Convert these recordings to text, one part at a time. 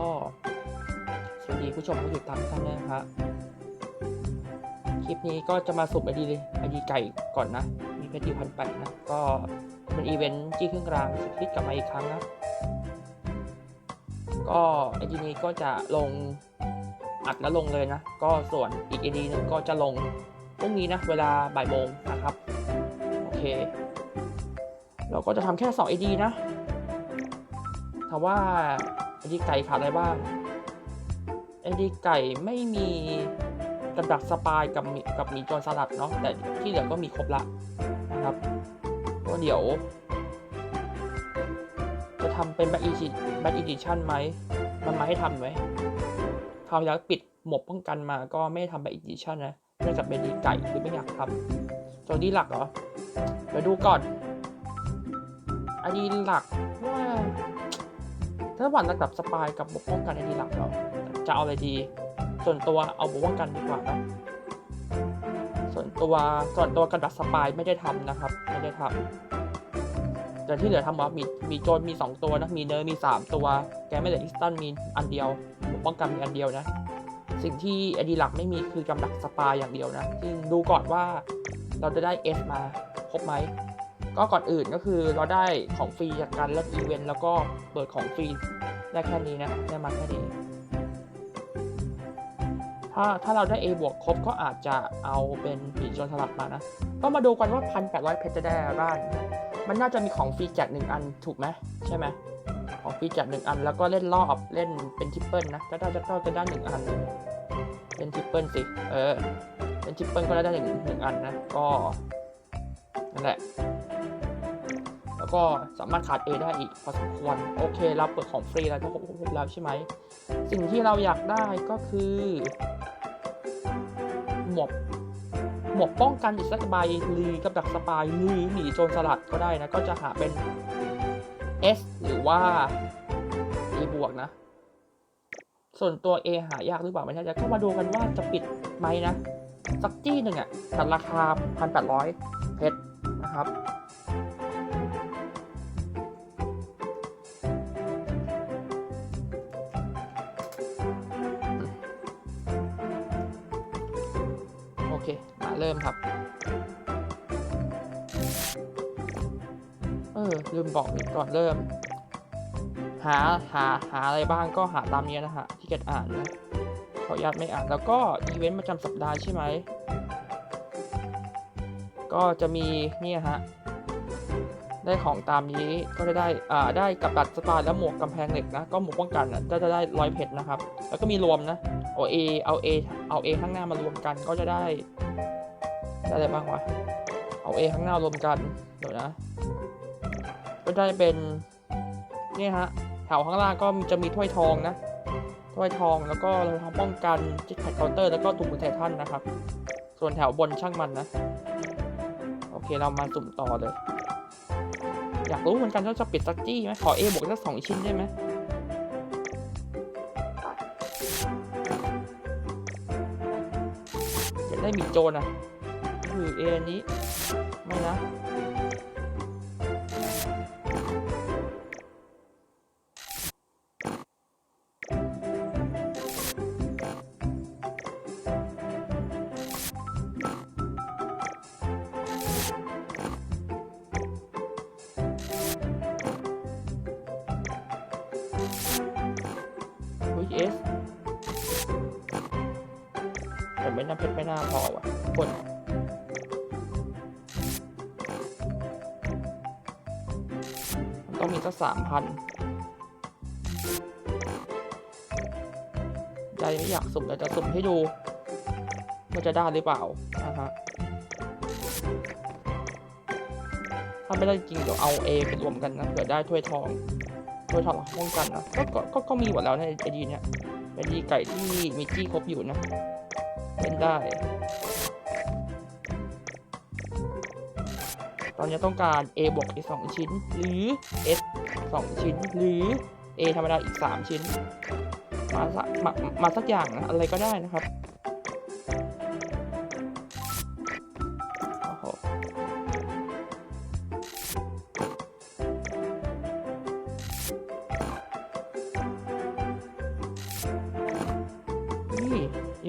ก็สวัสดีผู้ชมผู้ติดตามท่านด้วยนะครับคลิปนี้ก็จะมาสุ่มไอดีไอดีไก่ก่อนนะ มีเพชรอยู่พันแปดนะ ก็เป็นอีเวนต์จี้เครื่องรางสุดฮิตกลับมาอีกครั้งนะ ก็ไอดีนี้ก็จะลงอัดแล้วลงเลยนะ ก็ส่วนอีกไอดีนึงก็จะลงพรุ่งนี้นะ เวลาบ่ายโมงนะครับ โอเค เราก็จะทำแค่2 ID นะถามว่า ID ไก่ขาดอะไรบ้าง ID ไก่ไม่มีกับดักสปายกับมีกับมีโจรสลัดเนาะแต่ที่เหลือก็มีครบละนะครับก็เดี๋ยว จะทำเป็นแบ็กอีแบ็กอีดิชั่นไหมมันมาให้ทำไหมคราวแล้วปิดหมบป้องกันมาก็ไม่ได้ทำแบ็กอีดิชั่นนะเนื่องจากเป็นดีไก่คือไม่อยากทำตัวดีหลักเหรอเดี๋ยวดูก่อนไอดีหลักว่า ถ้าหวันระดับสปายกับบกป้องกันไอดีหลักเราจะเอาอะไรดี ส่วนตัวเอาบกป้องกันดีกว่านะส่วนตัวส่วนตัวกระดับสปายไม่ได้ทำนะครับ ไม่ได้ทำแต่ที่เหลือทำว่ามีมีโจนมี 2 ตัวนะมีเนอร์มี 3 ตัว แกไม่เหลืออิสตันมีอันเดียวบกป้องกันมีอันเดียวนะ สิ่งที่ไอดีหลักไม่มีคือกำลังสปายอย่างเดียวนะซึ่งดูก่อนว่าเราจะได้เอสมาครบไหม ก็ก่อนอื่นก็คือเราได้ของฟรีจากการเล่นอีเวนต์แล้วก็เปิดของฟรีได้แค่นี้นะได้มาแค่นี้ถ้าถ้าเราได้ A บวกครบก็อาจจะเอาเป็นปีจนสลับมานะ ก็มาดูกันว่า 1,800 เพชรจะได้อะไรบ้างมันน่าจะมีของฟรีแจกหนึ่งอันถูกไหมใช่ไหมของฟรีแจกหนึ่งอัน แล้วก็เล่นรอบเล่นเป็นทริปเปิลนะก็ได้จะก็จะได้หนึ่งอัน เป็นทริปเปิลสิเออเป็นทริปเปิลก็ได้หนึ่งหนึ่งอันนะก็นั่นแหละ แล้วก็สามารถขาด A ได้อีกพอสมควรโอเค เราเปิดของฟรีแล้วก็ครบแล้วใช่ไหม สิ่งที่เราอยากได้ก็คือ หมวกหมวกป้องกันอีกสักใบหรือกับดักสปายหรือหนีโจรสลัดก็ได้นะ ก็จะหาเป็น S หรือว่า A บวกนะ ส่วนตัว A หายากหรือเปล่าไม่ใช่จะก็มาดูกันว่าจะปิดไหมนะ สักจี้หนึ่งอะ่ะแต่ราคา 1,800เพชรนะครับ มาเริ่มครับ เออ ลืมบอกนิดก่อนเริ่ม หาหาหาอะไรบ้างก็หาตามนี้นะฮะที่เกดอ่านนะขออนุญาตไม่อ่านแล้วก็อีเวนต์ประจำสัปดาห์ใช่ไหม ก็จะมีเนี่ยฮะ ได้ของตามนี้ก็จะได้อ่าได้กับดักสปาและหมวกกำแพงเหล็กนะ ก็หมวกป้องกันอะก็จะได้ร้อยเพชรนะครับ แล้วก็มีรวมนะเอา A เอา A เอา A ข้างหน้ามารวมกันก็จะได้ได้อะไรบ้างวะเอา A ข้างหน้ารวมกันเดี๋ยวนะ ก็ได้เป็นนี่ฮะแถวข้างล่างก็จะมีถ้วยทองนะถ้วยทองแล้วก็เราทำป้องกันจิตแพดเคาน์เตอร์แล้วก็ตุ่มมือไททันนะครับ ส่วนแถวบนช่างมันนะ โอเคเรามาสุ่มต่อเลย อยากรู้เหมือนกันว่าจะปิดสักจี้ไหมขอ A บวกสักสองชิ้นได้ไหมอยากได้มีโจนอะคือเออันนี้ ไม่นะ ไม่น่าเพชรไม่น่าพอว่ะคนต้องมีสักสามพันใจไม่อยากสุ่มแต่จะสุ่มให้ดูว่าจะได้หรือเปล่านะฮะถ้าไม่ได้จริงเดี๋ยวเอา A ไปรวมกันนะเผื่อได้ถ้วยทองถ้วยทองป้องกันนะก็ก็ก็ก็มีหมดแล้วในไอดีเนี่ยไอดีไก่ที่มีจี้ครบอยู่นะ เล่นได้ ตอนนี้ต้องการ A บวกอีกสองชิ้น หรือ S สองชิ้น หรือ A ธรรมดาอีก 3 ชิ้น มาสักมามาสักอย่างนะอะไรก็ได้นะครับ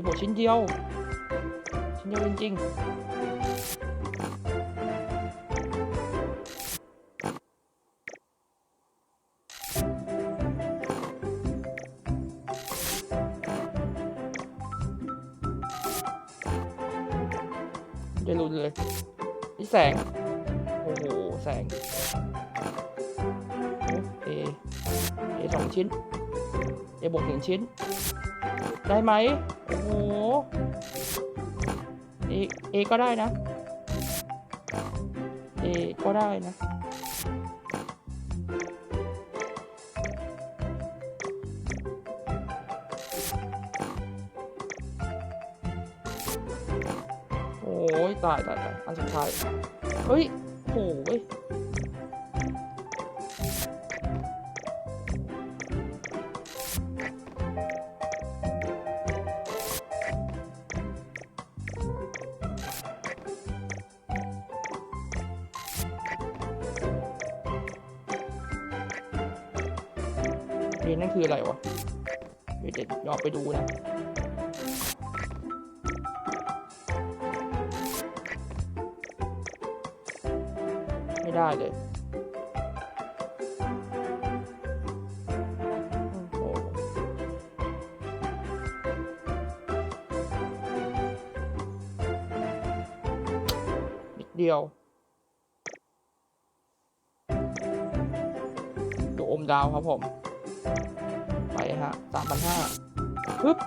รีโมทชิ้นเดียว ชิ้นเดียวจริงๆจะรุนเลยนี่แสง โอ้โห แสงเอเอสองชิ้นเอบวกหนึ่งชิ้น ได้ไหมโอ้โหเอเอก็ได้นะเอก็ได้นะโอ้ยตายตายตายอันสุดท้ายเฮ้ยโอ้ย ยนนั่นคืออะไรวะเดี๋ยวจะยอมไปดูนะไม่ได้เลยอ้โหนิดเดียวดูอมดาวครับผม ไปฮะสามพันห้าปึ๊บ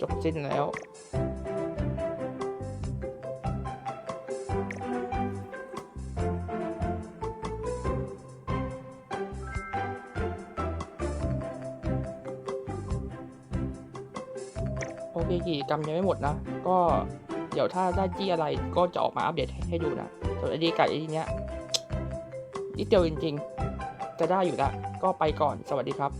จบสิ้นแล้ว โอเคกิจกรรมยังไม่หมดนะ ก็เดี๋ยวถ้าได้จี้อะไรก็จะออกมาอัปเดตให้ให้ดูนะส่วนไอดีไก่ไอดีเนี้ยนิดเดียวจริง ๆ จะได้อยู่ละก็ไปก่อนสวัสดีครับ